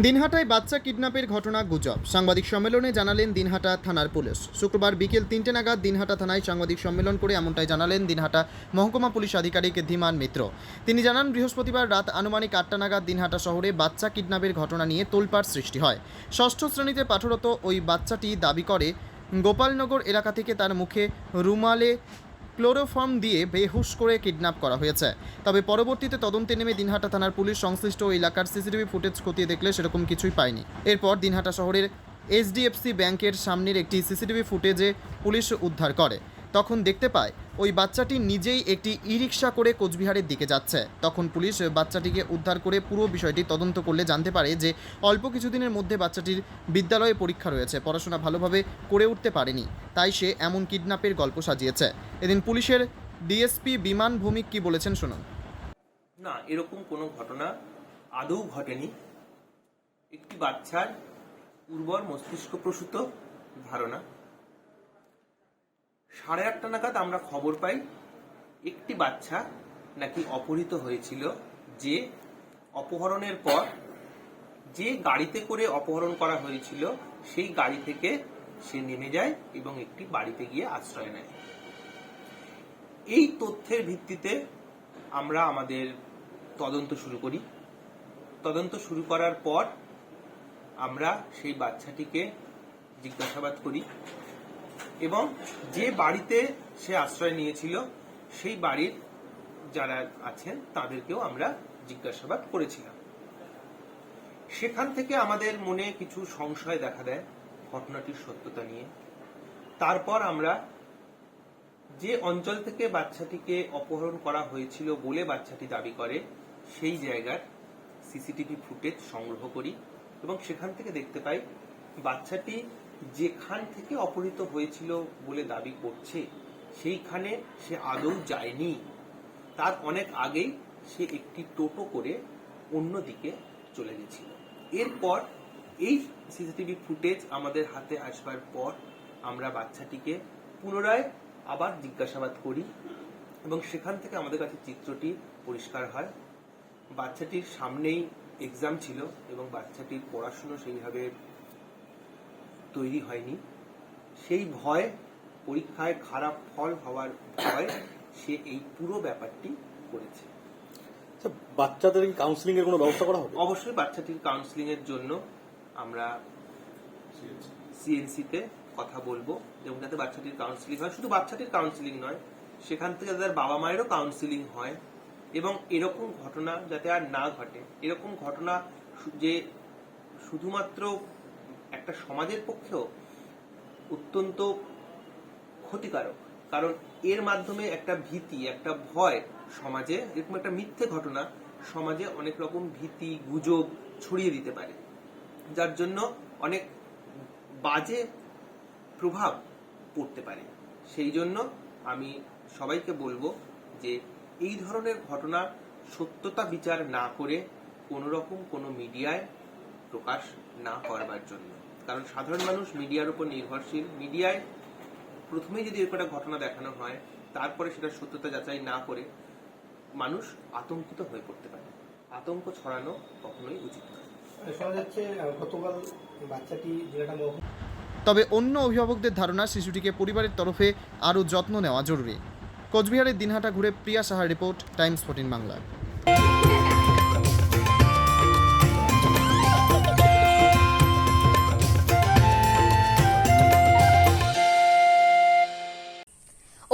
দিনহাটায় বাচ্চা কিডন্যাপের ঘটনা গুজব। সাংবাদিক সম্মেলনে জানালেন দিনহাটা থানার পুলিশ। শুক্রবার বিকেল তিনটে নাগাদ দিনহাটা থানায় সাংবাদিক সম্মেলন করে এমনটাই জানালেন দিনহাটা মহকুমা পুলিশ আধিকারিক ধীমান মিত্র। তিনি জানান, বৃহস্পতিবার রাত আনুমানিক আটটা নাগাদ দিনহাটা শহরে বাচ্চা কিডন্যাপের ঘটনা নিয়ে তোলপাড় সৃষ্টি হয়। ষষ্ঠ শ্রেণীতে পাঠরত ওই বাচ্চাটি দাবি করে, গোপালনগর এলাকা থেকে তার মুখে রুমালে ক্লোরোফর্ম দিয়ে বেহুশ করে কিডন্যাপ করা হয়েছে। তবে পরবর্তীতে তদন্তে নেমে দিনহাটা থানার পুলিশ সংশ্লিষ্ট এলাকার সিসিটিভি ফুটেজ খতিয়ে দেখলে সেরকম কিছুই পায়নি। এরপর দিনহাটা শহরের এইচডিএফসি ব্যাংকের সামনের একটি সিসিটিভি ফুটেজে পুলিশ উদ্ধার করে। তখন দেখতে পায়, ওই বাচ্চাটি নিজেই একটি ই রিক্সা করে কোচবিহারের দিকে যাচ্ছে। তখন পুলিশ বাচ্চাটিকে উদ্ধার করে পুরো বিষয়টি তদন্ত করলে জানতে পারে যে, অল্প কিছুদিনের মধ্যে বাচ্চাটির বিদ্যালয়ে পরীক্ষা রয়েছে, পড়াশোনা ভালোভাবে করে উঠতে পারেনি, তাই সে এমন কিডন্যাপের গল্প সাজিয়েছে। এদিন পুলিশের ডিএসপি বিমান ভৌমিক কি বলেছেন শুনুন। না, এরকম কোনো ঘটনা আদৌ ঘটেনি। একটি বাচ্চার উর্বর মস্তিষ্ক প্রসূত ধারণা। সাড়ে আটটা নাগাদ আমরা খবর পাই, একটি বাচ্চা নাকি অপহৃত হয়েছিল যে অপহরণের পর যে গাড়িতে করে অপহরণ করা হয়েছিল, সেই গাড়ি থেকে সে নেমে যায় এবং একটি বাড়িতে গিয়ে আশ্রয় নেয়। এই তথ্যের ভিত্তিতে আমরা আমাদের তদন্ত শুরু করি। তদন্ত শুরু করার পর আমরা সেই বাচ্চাটিকে জিজ্ঞাসাবাদ করি। এবং যে বাড়িতে সে আশ্রয় নিয়েছিল, সেই বাড়ির যারা আছেন, তাদেরকেও আমরা জিজ্ঞাসাবাদ করেছিলাম। সেখান থেকে আমাদের মনে কিছু সংশয় দেখা দেয় ঘটনাটির সত্যতা নিয়ে। তারপর আমরা যে অঞ্চল থেকে বাচ্চাটিকে অপহরণ করা হয়েছিল বলে বাচ্চাটি দাবি করে, সেই জায়গার সিসিটিভি ফুটেজ সংগ্রহ করি এবং সেখান থেকে দেখতে পাই বাচ্চাটি যেখান থেকে অপহৃত হয়েছিল বলে দাবি করছে, সেইখানে সে আদৌ যায়নি। তার অনেক আগেই সে একটি টোটো করে অন্যদিকে চলে গেছিল। এরপর এই সিসিটিভি ফুটেজ আমাদের হাতে আসবার পর আমরা বাচ্চাটিকে পুনরায় আবার জিজ্ঞাসাবাদ করি এবং সেখান থেকে আমাদের কাছে চিত্রটি পরিষ্কার হয়। বাচ্চাটির সামনেই এক্সাম ছিল এবং বাচ্চাটির পড়াশুনো সেইভাবে তৈরি হয়নি। সেই ভয় পরীক্ষায় খারাপ ফল হওয়ার ভয় সে এই পুরো ব্যাপারটি করেছে। আচ্ছা, বাচ্চাদের কাউন্সিলিং এর কোনো ব্যবস্থা করা হবে? অবশ্যই বাচ্চাটির কাউন্সিলিং এর জন্য আমরা সিএনসিতে কথা বলব এবং যাতে বাচ্চাটির কাউন্সিলিং হয়। শুধু বাচ্চাটির কাউন্সিলিং নয় সেখান থেকে তাদের বাবা মায়েরও কাউন্সিলিং হয় এবং এরকম ঘটনা যাতে আর না ঘটে এরকম ঘটনা যে শুধুমাত্র একটা সমাজের পক্ষেও অত্যন্ত ক্ষতিকারক। কারণ এর মাধ্যমে একটা ভীতি, একটা ভয় সমাজে, এরকম একটা মিথ্যে ঘটনা সমাজে অনেক রকম ভীতি, গুজব ছড়িয়ে দিতে পারে। যার জন্য অনেক বাজে প্রভাব পড়তে পারে। সেই জন্য আমি সবাইকে বলব যে এই ধরনের ঘটনা সত্যতা বিচার না করে কোনো রকম কোনো মিডিয়ায় প্রকাশ না করবার জন্য। কারণ সাধারণ মানুষ মিডিয়ার উপর নির্ভরশীল। মিডিয়ায় প্রথমেই যদি একটা ঘটনা দেখানো হয় তারপরে সেটা সত্যতা যাচাই না করে মানুষ আতঙ্কিত হয়ে পড়তে পারে। আতঙ্ক ছড়ানো কখনোই উচিত নয়। শোনা যাচ্ছে গতকাল বাচ্চাটি যেটা তবে অন্য অভিভাবকদের ধারণা শিশুটিকে পরিবারের তরফে আরও যত্ন নেওয়া জরুরি। কোচবিহারের দিনহাটা ঘুরে প্রিয়া সাহার রিপোর্ট টাইমস ফোর্টিন বাংলা।